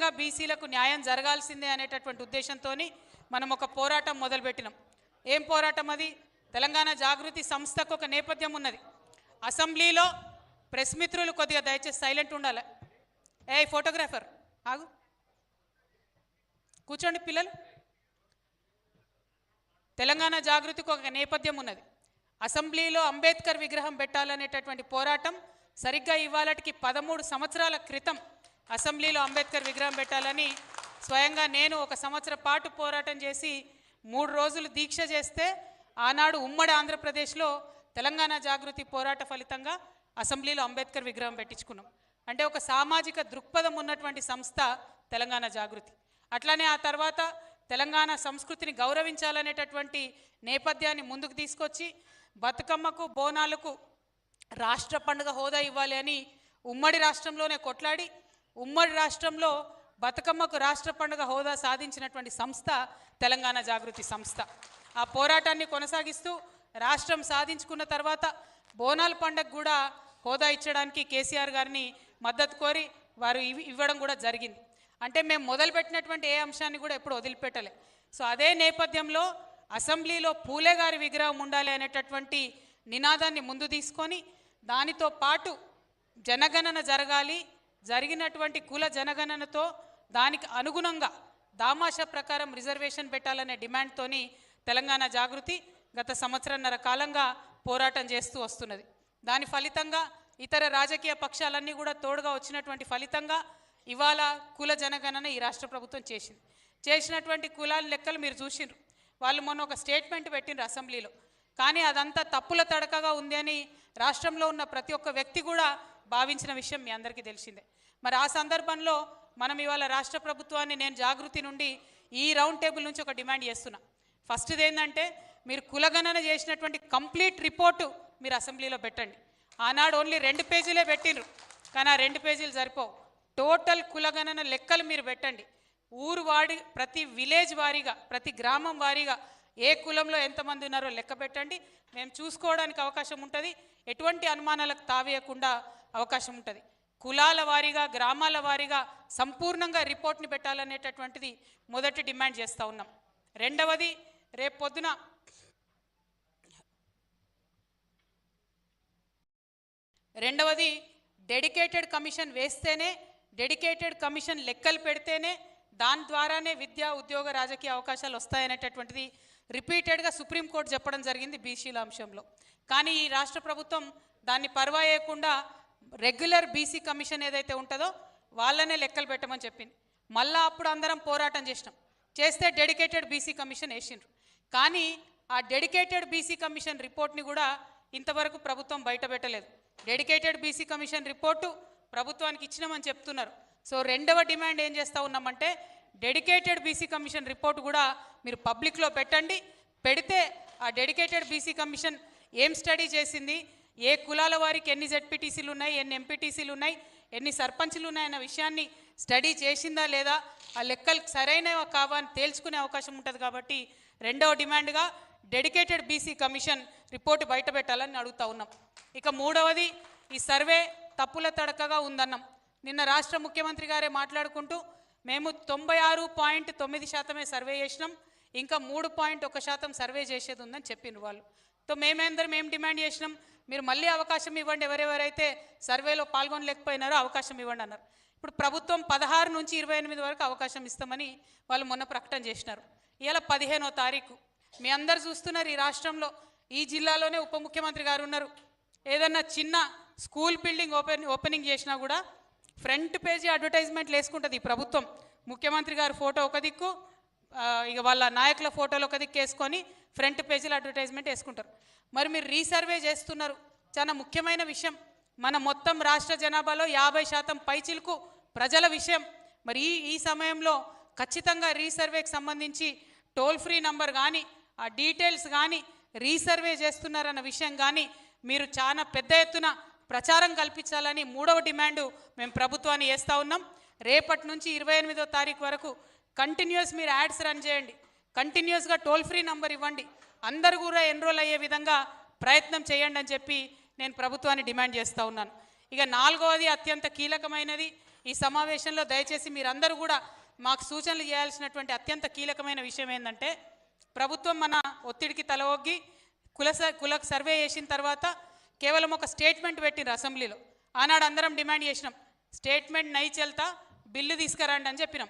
ఖచ్చితంగా బీసీలకు న్యాయం జరగాల్సిందే అనేటటువంటి ఉద్దేశంతో మనం ఒక పోరాటం మొదలుపెట్టినాం. ఏం పోరాటం అది? తెలంగాణ జాగృతి సంస్థకు ఒక నేపథ్యం ఉన్నది. అసెంబ్లీలో ప్రెస్ మిత్రులు కొద్దిగా దయచేసి సైలెంట్ ఉండాలి. ఏ ఫోటోగ్రాఫర్ ఆగు. కూర్చోండి పిల్లలు. తెలంగాణ జాగృతికి ఒక నేపథ్యం ఉన్నది. అసెంబ్లీలో అంబేద్కర్ విగ్రహం పెట్టాలనేటటువంటి పోరాటం సరిగ్గా ఇవాళటికి పదమూడు సంవత్సరాల క్రితం అసెంబ్లీలో అంబేద్కర్ విగ్రహం పెట్టాలని స్వయంగా నేను ఒక సంవత్సర పాటు పోరాటం చేసి మూడు రోజులు దీక్ష చేస్తే ఆనాడు ఉమ్మడి ఆంధ్రప్రదేశ్లో తెలంగాణ జాగృతి పోరాట ఫలితంగా అసెంబ్లీలో అంబేద్కర్ విగ్రహం పెట్టించుకున్నాం. అంటే ఒక సామాజిక దృక్పథం ఉన్నటువంటి సంస్థ తెలంగాణ జాగృతి. అట్లానే ఆ తర్వాత తెలంగాణ సంస్కృతిని గౌరవించాలనేటటువంటి నేపథ్యాన్ని ముందుకు తీసుకొచ్చి బతుకమ్మకు బోనాలకు రాష్ట్ర పండుగ హోదా ఇవ్వాలి అని ఉమ్మడి రాష్ట్రంలోనే కొట్లాడి ఉమ్మడి రాష్ట్రంలో బతుకమ్మకు రాష్ట్ర పండుగ హోదా సాధించినటువంటి సంస్థ తెలంగాణ జాగృతి సంస్థ. ఆ పోరాటాన్ని కొనసాగిస్తూ రాష్ట్రం సాధించుకున్న తర్వాత బోనాల పండుగ కూడా హోదా ఇచ్చడానికి కేసీఆర్ గారిని మద్దతు కోరి వారు ఇవి- ఇవ్వడం కూడా జరిగింది. అంటే మేము మొదలుపెట్టినటువంటి ఏ అంశాన్ని కూడా ఎప్పుడు వదిలిపెట్టలే. సో అదే నేపథ్యంలో అసెంబ్లీలో పూలే గారి విగ్రహం ఉండాలి అనేటటువంటి నినాదాన్ని ముందు తీసుకొని దానితో పాటు జనగణన జరగాలి జరిగినటువంటి కుల జనగణనతో దానికి అనుగుణంగా దామాషా ప్రకారం రిజర్వేషన్ పెట్టాలనే డిమాండ్తోని తెలంగాణ జాగృతి గత సంవత్సరన్నర కాలంగా పోరాటం చేస్తూ వస్తున్నది. దాని ఫలితంగా ఇతర రాజకీయ పక్షాలన్నీ కూడా తోడుగా వచ్చినటువంటి ఫలితంగా ఇవాళ కుల జనగణన ఈ రాష్ట్ర ప్రభుత్వం చేసింది. చేసినటువంటి కులాల లెక్కలు మీరు చూసిండ్రు. వాళ్ళు మొన్న ఒక స్టేట్మెంట్ పెట్టిండ్రు అసెంబ్లీలో. కానీ అదంతా తప్పుల తడకగా ఉంది అని రాష్ట్రంలో ఉన్న ప్రతి ఒక్క వ్యక్తి కూడా భావించిన విషయం మీ అందరికీ తెలిసిందే. మరి ఆ సందర్భంలో మనం ఇవాళ రాష్ట్ర ప్రభుత్వాన్ని నేను జాగృతి నుండి ఈ రౌండ్ టేబుల్ నుంచి ఒక డిమాండ్ చేస్తున్నా. ఫస్ట్ది ఏంటంటే మీరు కులగణన చేసినటువంటి కంప్లీట్ రిపోర్టు మీరు అసెంబ్లీలో పెట్టండి. ఆనాడు ఓన్లీ రెండు పేజీలే పెట్టిండ్రు కానీ ఆ రెండు పేజీలు సరిపోవు. టోటల్ కులగణన లెక్కలు మీరు పెట్టండి. ఊరు వాడి ప్రతి విలేజ్ వారీగా ప్రతి గ్రామం వారీగా ఏ కులంలో ఎంతమంది ఉన్నారో లెక్క పెట్టండి. మేము చూసుకోవడానికి అవకాశం ఉంటుంది. ఎటువంటి అనుమానాలకు తావేయకుండా అవకాశం ఉంటుంది. కులాల వారీగా గ్రామాల వారీగా సంపూర్ణంగా రిపోర్ట్ని పెట్టాలనేటటువంటిది మొదటి డిమాండ్ చేస్తూ ఉన్నాం. రెండవది రేపు పొద్దున రెండవది డెడికేటెడ్ కమిషన్ వేస్తేనే డెడికేటెడ్ కమిషన్ లెక్కలు పెడితేనే దాని ద్వారానే విద్యా ఉద్యోగ రాజకీయ అవకాశాలు వస్తాయనేటటువంటిది రిపీటెడ్గా సుప్రీంకోర్టు చెప్పడం జరిగింది బీసీల అంశంలో. కానీ ఈ రాష్ట్ర ప్రభుత్వం దాన్ని పర్వాయకుండా రెగ్యులర్ బీసీ కమిషన్ ఏదైతే ఉంటుందో వాళ్ళనే లెక్కలు పెట్టమని చెప్పింది. మళ్ళా అప్పుడు అందరం పోరాటం చేసినాం. చేస్తే డెడికేటెడ్ బీసీ కమిషన్ వేసిండ్రు. కానీ ఆ డెడికేటెడ్ బీసీ కమిషన్ రిపోర్ట్ని కూడా ఇంతవరకు ప్రభుత్వం బయట పెట్టలేదు. డెడికేటెడ్ బీసీ కమిషన్ రిపోర్టు ప్రభుత్వానికి ఇచ్చినామని చెప్తున్నారు. సో రెండవ డిమాండ్ ఏం చేస్తూ ఉన్నామంటే డెడికేటెడ్ బీసీ కమిషన్ రిపోర్ట్ కూడా మీరు పబ్లిక్లో పెట్టండి. పెడితే ఆ డెడికేటెడ్ బీసీ కమిషన్ ఏం స్టడీ చేసింది? ఏ కులాల వారికి ఎన్ని జెడ్పీటీసీలు ఉన్నాయి ఎన్ని ఎంపీటీసీలు ఉన్నాయి ఎన్ని సర్పంచ్లు ఉన్నాయన్న విషయాన్ని స్టడీ చేసిందా లేదా ఆ లెక్కలు సరైనవా కావా అని తేల్చుకునే అవకాశం ఉంటుంది కాబట్టి రెండవ డిమాండ్గా డెడికేటెడ్ బీసీ కమిషన్ రిపోర్ట్ బయట పెట్టాలని అడుగుతా ఉన్నాం. ఇక మూడవది ఈ సర్వే తప్పుల తడకగా ఉందన్నాం. నిన్న రాష్ట్ర ముఖ్యమంత్రి గారే మాట్లాడుకుంటూ మేము తొంభై ఆరు పాయింట్ తొమ్మిది శాతమే సర్వే చేసినాం ఇంకా మూడు పాయింట్ ఒక శాతం సర్వే చేసేది ఉందని చెప్పిండ్రు వాళ్ళు. సో మేమేందరం ఏం డిమాండ్ చేసినాం? మీరు మళ్ళీ అవకాశం ఇవ్వండి. ఎవరెవరైతే సర్వేలో పాల్గొనలేకపోయినారో అవకాశం ఇవ్వండి అన్నారు. ఇప్పుడు ప్రభుత్వం పదహారు నుంచి ఇరవై ఎనిమిది వరకు అవకాశం ఇస్తామని వాళ్ళు మొన్న ప్రకటన చేసినారు. ఇవాళ పదిహేనో తారీఖు. మీ అందరు చూస్తున్నారు ఈ రాష్ట్రంలో. ఈ జిల్లాలోనే ఉప ముఖ్యమంత్రి గారు ఉన్నారు. ఏదన్నా చిన్న స్కూల్ బిల్డింగ్ ఓపెన్ ఓపెనింగ్ చేసినా కూడా ఫ్రంట్ పేజీ అడ్వర్టైజ్మెంట్లు వేసుకుంటుంది ఈ ప్రభుత్వం. ముఖ్యమంత్రి గారు ఫోటో ఒక దిక్కు ఇక వాళ్ళ నాయకుల ఫోటోలు ఒక దిక్కు వేసుకొని ఫ్రంట్ పేజీలో అడ్వర్టైజ్మెంట్ వేసుకుంటారు. మరి మీరు రీసర్వే చేస్తున్నారు. చాలా ముఖ్యమైన విషయం. మన మొత్తం రాష్ట్ర జనాభాలో యాభై శాతం పైచిలుకు ప్రజల విషయం. మరి ఈ ఈ సమయంలో ఖచ్చితంగా రీసర్వేకి సంబంధించి టోల్ ఫ్రీ నంబర్ కానీ ఆ డీటెయిల్స్ కానీ రీసర్వే చేస్తున్నారన్న విషయం కానీ మీరు చాలా పెద్ద ఎత్తున ప్రచారం కల్పించాలని మూడవ డిమాండు మేము ప్రభుత్వాన్ని వేస్తూ ఉన్నాం. రేపటి నుంచి ఇరవై ఎనిమిదో తారీఖు వరకు కంటిన్యూస్ మీరు యాడ్స్ రన్ చేయండి. కంటిన్యూస్గా టోల్ ఫ్రీ నంబర్ ఇవ్వండి. అందరు కూడా ఎన్రోల్ అయ్యే విధంగా ప్రయత్నం చేయండి అని చెప్పి నేను ప్రభుత్వాన్ని డిమాండ్ చేస్తూ ఉన్నాను. ఇక నాలుగవది అత్యంత కీలకమైనది ఈ సమావేశంలో దయచేసి మీరందరూ కూడా మాకు సూచనలు చేయాల్సినటువంటి అత్యంత కీలకమైన విషయం ఏంటంటే ప్రభుత్వం మన ఒత్తిడికి తలవొగ్గి కుల స- కుల సర్వే చేసిన తర్వాత కేవలం ఒక స్టేట్మెంట్ పెట్టిన అసెంబ్లీలో. ఆనాడు అందరం డిమాండ్ చేసినాం స్టేట్మెంట్ నై చెల్తా బిల్లు తీసుకురండి అని చెప్పినాం.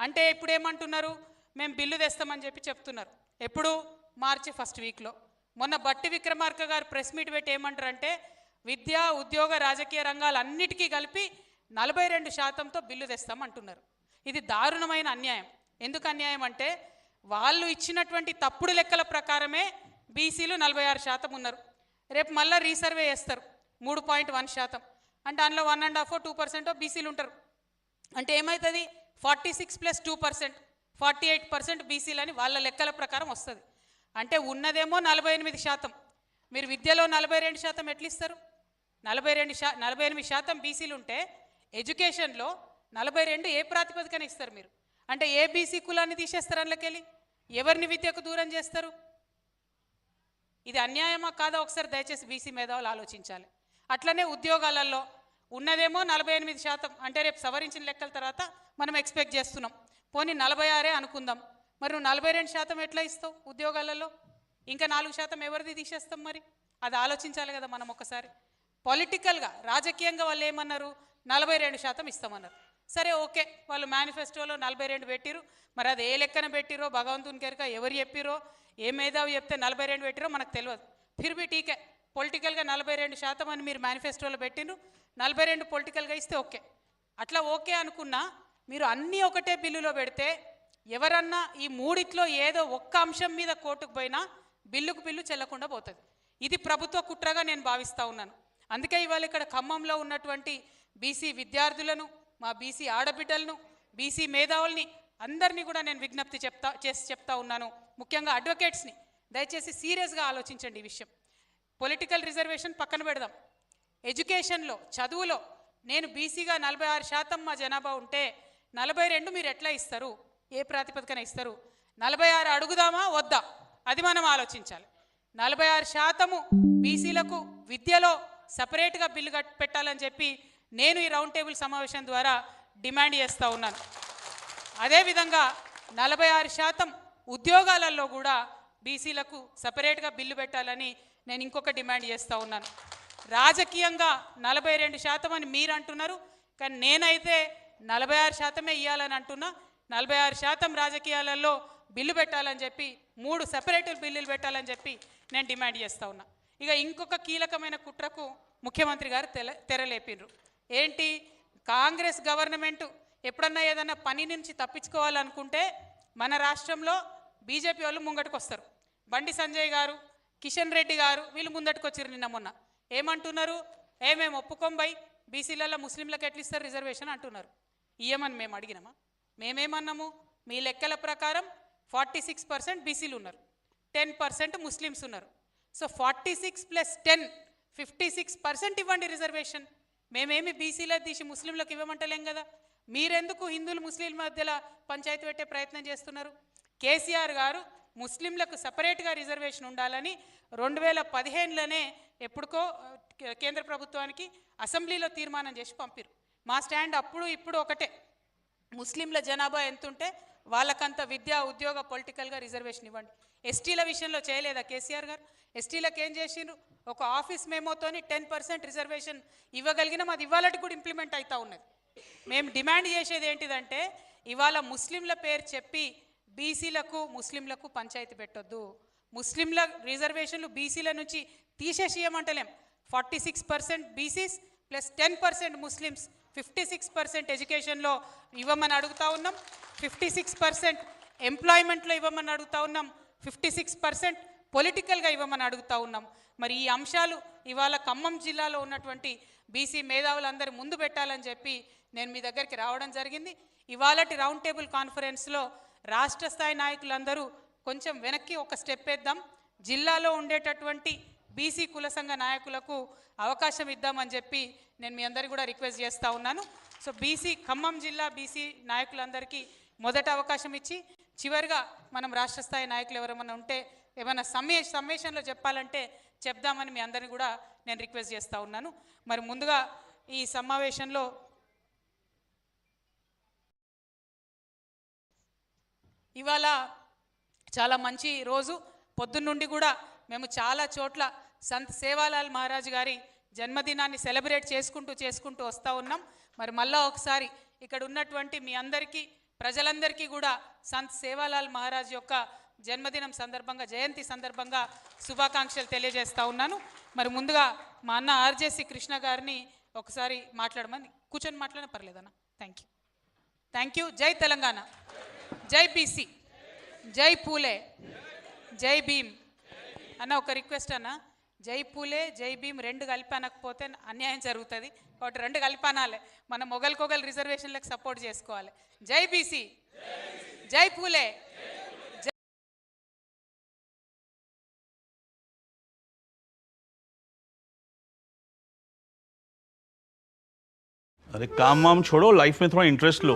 అంటే ఇప్పుడు ఏమంటున్నారు మేము బిల్లు తెస్తామని చెప్పి చెప్తున్నారు. ఎప్పుడు? మార్చి ఫస్ట్ వీక్లో. మొన్న బట్టి విక్రమార్క గారు ప్రెస్ మీట్ పెట్టి ఏమంటారంటే విద్య ఉద్యోగ రాజకీయ రంగాలన్నిటికీ కలిపి నలభై రెండు శాతంతో బిల్లు తెస్తామంటున్నారు ఇది దారుణమైన అన్యాయం. ఎందుకు అన్యాయం అంటే వాళ్ళు ఇచ్చినటువంటి తప్పుడు లెక్కల ప్రకారమే బీసీలు నలభై ఆరు శాతం ఉన్నారు. రేపు మళ్ళీ రీసర్వే చేస్తారు. మూడు పాయింట్ వన్ శాతం. అంటే అందులో one and half two percent బీసీలు ఉంటారు. అంటే ఏమవుతుంది forty six plus two percent forty eight percent బీసీలని వాళ్ళ లెక్కల ప్రకారం వస్తుంది. అంటే ఉన్నదేమో నలభై ఎనిమిది శాతం. మీరు విద్యలో నలభై రెండు శాతం ఎట్లిస్తారు? నలభై రెండు శా నలభై ఎనిమిది శాతం బీసీలు ఉంటే ఎడ్యుకేషన్లో నలభై రెండు ఏ ప్రాతిపదికన ఇస్తారు మీరు? అంటే ఏ బీసీ కులాన్ని తీసేస్తారు అందులోకెళ్ళి? ఎవరిని విద్యకు దూరం చేస్తారు? ఇది అన్యాయమా కాదా? ఒకసారి దయచేసి బీసీ మేధావులు ఆలోచించాలి. అట్లనే ఉద్యోగాలలో ఉన్నదేమో నలభై ఎనిమిది శాతం. అంటే రేపు సవరించిన లెక్కల తర్వాత మనం ఎక్స్పెక్ట్ చేస్తున్నాం. పోనీ నలభై ఆరే అనుకుందాం. మరి నువ్వు నలభై రెండు శాతం ఎట్లా ఇస్తావు ఉద్యోగాలలో? ఇంకా నాలుగు శాతం ఎవరిది తీసేస్తాం మరి? అది ఆలోచించాలి కదా మనం ఒకసారి. పొలిటికల్గా రాజకీయంగా వాళ్ళు ఏమన్నారు? నలభై రెండు శాతం ఇస్తామన్నారు. సరే ఓకే. వాళ్ళు మేనిఫెస్టోలో నలభై రెండు పెట్టిరు మరి అది ఏ లెక్కన పెట్టిరో భగవంతుని కెరక ఎవరు చెప్పిరో ఏ మేధావి చెప్తే నలభై రెండు పెట్టిరో మనకు తెలియదు ఫిర్బి టీకే. పొలిటికల్గా నలభై రెండు శాతం అని మీరు మేనిఫెస్టోలో పెట్టిండ్రు. నలభై రెండు పొలిటికల్గా ఇస్తే ఓకే. అట్లా ఓకే అనుకున్నా మీరు అన్నీ ఒకటే బిల్లులో పెడితే ఎవరన్నా ఈ మూడిట్లో ఏదో ఒక్క అంశం మీద కోర్టుకు పోయినా బిల్లుకు బిల్లు చెల్లకుండా పోతుంది. ఇది ప్రభుత్వ కుట్రగా నేను భావిస్తూ ఉన్నాను. అందుకే ఇవాళ ఇక్కడ ఖమ్మంలో ఉన్నటువంటి బీసీ విద్యార్థులను మా బీసీ ఆడబిడ్డలను బీసీ మేధావుల్ని అందరినీ కూడా నేను విజ్ఞప్తి చెప్తా చేసి చెప్తా ఉన్నాను. ముఖ్యంగా అడ్వకేట్స్ని. దయచేసి సీరియస్గా ఆలోచించండి ఈ విషయం. పొలిటికల్ రిజర్వేషన్ పక్కన పెడదాం. ఎడ్యుకేషన్లో చదువులో నేను బీసీగా నలభై ఆరు శాతం మా జనాభా ఉంటే నలభై రెండు మీరు ఎట్లా ఇస్తారు? ఏ ప్రాతిపదికన ఇస్తారు? నలభై ఆరు అడుగుదామా? వద్దా? అది మనం ఆలోచించాలి. నలభై ఆరు శాతము బీసీలకు విద్యలో సపరేట్గా బిల్లు కట్ పెట్టాలని చెప్పి నేను ఈ రౌండ్ టేబుల్ సమావేశం ద్వారా డిమాండ్ చేస్తూ ఉన్నాను. అదేవిధంగా నలభై ఆరు శాతం ఉద్యోగాలలో కూడా బీసీలకు సపరేట్గా బిల్లు పెట్టాలని నేను ఇంకొక డిమాండ్ చేస్తూ ఉన్నాను. రాజకీయంగా నలభై రెండు శాతం అని మీరు అంటున్నారు కానీ నేనైతే నలభై ఆరు శాతమే ఇవ్వాలని అంటున్నా. నలభై ఆరు శాతం రాజకీయాలలో బిల్లు పెట్టాలని చెప్పి మూడు సెపరేట్ బిల్లులు పెట్టాలని చెప్పి నేను డిమాండ్ చేస్తూ ఉన్నా. ఇక ఇంకొక కీలకమైన కుట్రకు ముఖ్యమంత్రి గారు తెల తెరలేపిండ్రు. ఏంటి? కాంగ్రెస్ గవర్నమెంట్ ఎప్పుడన్నా ఏదన్నా పని నుంచి తప్పించుకోవాలనుకుంటే మన రాష్ట్రంలో బీజేపీ వాళ్ళు ముంగటికి వస్తారు బండి సంజయ్ గారు కిషన్ రెడ్డి గారు వీళ్ళు ముందటికి వచ్చారు నిన్న మొన్న. ఏమంటున్నారు? ఏమేమి ఒప్పుకోంబై బీసీలలో ముస్లింలకు ఎట్లిస్తారు రిజర్వేషన్ అంటున్నారు. ఇయ్యమని మేము అడిగినామా? మేమేమన్నాము? మీ లెక్కల ప్రకారం ఫార్టీ సిక్స్ పర్సెంట్ బీసీలు ఉన్నారు. టెన్ పర్సెంట్ ముస్లిమ్స్ ఉన్నారు. So forty six plus ten fifty six percent ఇవ్వండి రిజర్వేషన్. మేమేమి బీసీలో తీసి ముస్లింలకు ఇవ్వమంటలేం కదా? మీరెందుకు హిందువులు ముస్లింల మధ్యలో పంచాయతీ పెట్టే ప్రయత్నం చేస్తున్నారు? కేసీఆర్ గారు ముస్లింలకు సపరేట్గా రిజర్వేషన్ ఉండాలని రెండు వేల పదిహేనులోనే ఎప్పుడుకో కే- కేంద్ర ప్రభుత్వానికి అసెంబ్లీలో తీర్మానం చేసి పంపిరు మా స్టాండ్ అప్పుడు ఇప్పుడు ఒకటే. ముస్లింల జనాభా ఎంతుంటే వాళ్ళకంత విద్య ఉద్యోగ పొలిటికల్గా రిజర్వేషన్ ఇవ్వండి. ఎస్టీల విషయంలో చేయలేదా కేసీఆర్ గారు? ఎస్టీలకు ఏం చేసిండ్రు? ఒక ఆఫీస్ మేమోతోని టెన్ పర్సెంట్ రిజర్వేషన్ ఇవ్వగలిగినాం అది ఇవాళటి కూడా ఇంప్లిమెంట్ అవుతూ ఉన్నది. మేము డిమాండ్ చేసేది ఏంటిదంటే ఇవాళ ముస్లింల పేరు చెప్పి బీసీలకు ముస్లింలకు పంచాయతీ పెట్టొద్దు. ముస్లింల రిజర్వేషన్లు బీసీల నుంచి తీసేసి ఇవ్వమంటలేం forty six percent BCs plus ten percent Muslims. Fifty six percent ఎడ్యుకేషన్లో ఇవ్వమని అడుగుతా ఉన్నాం. ఫిఫ్టీ సిక్స్ పర్సెంట్ ఎంప్లాయ్మెంట్లో ఇవ్వమని అడుగుతా ఉన్నాం. ఫిఫ్టీ సిక్స్ పర్సెంట్ పొలిటికల్గా ఇవ్వమని అడుగుతా ఉన్నాం. మరి ఈ అంశాలు ఇవాళ ఖమ్మం జిల్లాలో ఉన్నటువంటి బీసీ మేధావులందరూ ముందు పెట్టాలని చెప్పి నేను మీ దగ్గరికి రావడం జరిగింది. ఇవాళటి రౌండ్ టేబుల్ కాన్ఫరెన్స్లో రాష్ట్ర స్థాయి నాయకులందరూ కొంచెం వెనక్కి ఒక స్టెప్ వేద్దాం. జిల్లాలో ఉండేటటువంటి బీసీ కుల సంఘ నాయకులకు అవకాశం ఇద్దామని చెప్పి నేను మీ అందరికీ కూడా రిక్వెస్ట్ చేస్తూ ఉన్నాను. సో బీసీ ఖమ్మం జిల్లా బీసీ నాయకులందరికీ మొదట అవకాశం ఇచ్చి చివరిగా మనం రాష్ట్ర స్థాయి నాయకులు ఎవరైనా ఉంటే ఏమైనా సమ్మే సమ్మేషన్లో చెప్పాలంటే చెప్దామని మీ అందరిని కూడా నేను రిక్వెస్ట్ చేస్తూ ఉన్నాను. మరి ముందుగా ఈ సమావేశంలో ఇవాళ చాలా మంచి రోజు. పొద్దున్నుండి కూడా మేము చాలా చోట్ల సంత్ సేవాలాల్ మహారాజ్ గారి జన్మదినాన్ని సెలబ్రేట్ చేసుకుంటూ చేసుకుంటూ వస్తూ ఉన్నాం. మరి మళ్ళా ఒకసారి ఇక్కడ ఉన్నటువంటి మీ అందరికీ ప్రజలందరికీ కూడా సంత్ సేవాలాల్ మహారాజ్ యొక్క జన్మదినం సందర్భంగా జయంతి సందర్భంగా శుభాకాంక్షలు తెలియజేస్తూ ఉన్నాను. మరి ముందుగా మా అన్న ఆర్జేసి కృష్ణ గారిని ఒకసారి మాట్లాడమని కూర్చొని మాట్లాడిన పర్లేదన్న. థ్యాంక్ యూ థ్యాంక్ యూ జై తెలంగాణ. జై బీసీ జై పూలే జై భీమ్ అన్న ఒక రిక్వెస్ట్ అన్న జై పూలే జై భీమ్ రెండు కలిపి అనకపోతే అన్యాయం జరుగుతుంది కాబట్టి రెండు కలిపి అనాలి మన మొగల్కొగలు రిజర్వేషన్లకు సపోర్ట్ చేసుకోవాలి జై బీసీ జై పూలే अरे काम वाम छोड़ो लाइफ में थोड़ा इंटरेस्ट लो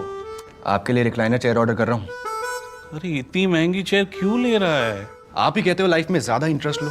आपके लिए रिक्लाइनर चेयर ऑर्डर कर रहा हूँ अरे इतनी महँगी चेयर क्यों ले रहा है? आप ही कहते हो लाइफ में ज़्यादा इंटरेस्ट लो।